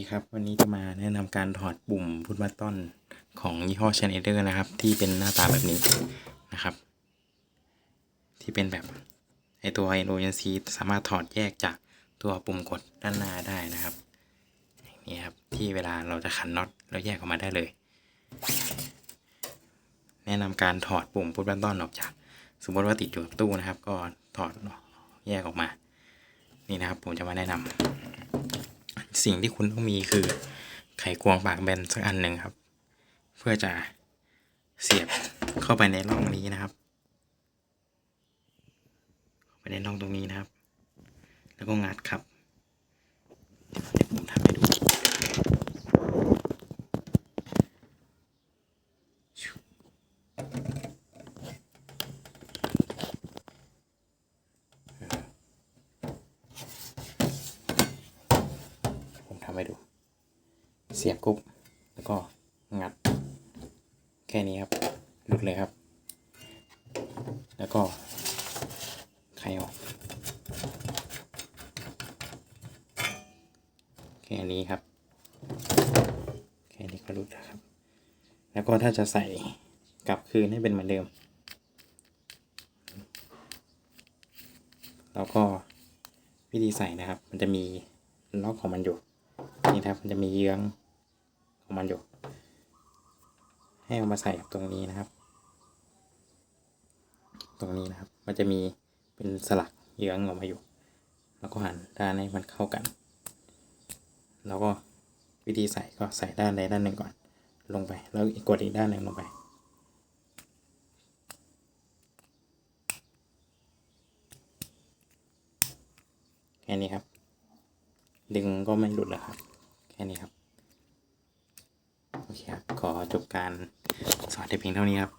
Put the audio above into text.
ดีครับ วันนี้จะมาแนะนำการถอดปุ่มพุทบัตตอนของยี่ห้อ Schneider นะครับ ที่เป็นหน้าตาแบบนี้นะครับ ที่เป็นแบบไอตัว NONC สามารถถอดแยกจากตัวปุ่มกดด้านหน้าได้นะครับอย่างนี้ครับที่เวลาเราจะขันน็อตเราแยกออกมาได้เลย แนะนำการถอดปุ่มพุทบัตตอนออกจาก สมมติว่าติดอยู่กับตู้นะครับ ก็ถอดแยกออกมา นี่นะครับ ผมจะมาแนะนำ สิ่งที่คุณต้องมีคือไขควงปากแบนสักอันหนึ่งครับ เพื่อจะเสียบเข้าไปในร่องนี้นะครับเข้าไปในร่องตรงนี้นะครับ แล้วก็งัดครับเดี๋ยวผมทำให้ดูผม ทำให้ดู เสียบกุ๊บแล้วก็งัด แค่นี้ครับหลุดเลยครับ แล้วก็ไขออกแค่นี้ครับ แค่นี้ก็หลุดแล้วครับ แล้วก็ถ้าจะใส่กลับคืนให้เป็นเหมือนเดิม แล้วก็วิธีใส่นะครับ มันจะมีล็อกของมันอยู่ นี่นะครับ มันจะมีเยื้องของมันอยู่ให้เอามาใส่ตรงนี้นะครับ ตรงนี้นะครับ มันจะมีเป็นสลักเยื้องออกมาอยู่ แล้วก็หันด้านให้มันเข้ากัน แล้วก็วิธีใส่ก็ใส่ด้านใดด้านหนึ่งก่อน ลงไป แล้วกดอีกด้านหนึ่งลงไปแค่นี้ครับ ดึงก็ไม่หลุดแล้วครับ ค่นี้ครับ โอเคครับ ขอจบการสอนแต่เพียงเท่านี้ครับ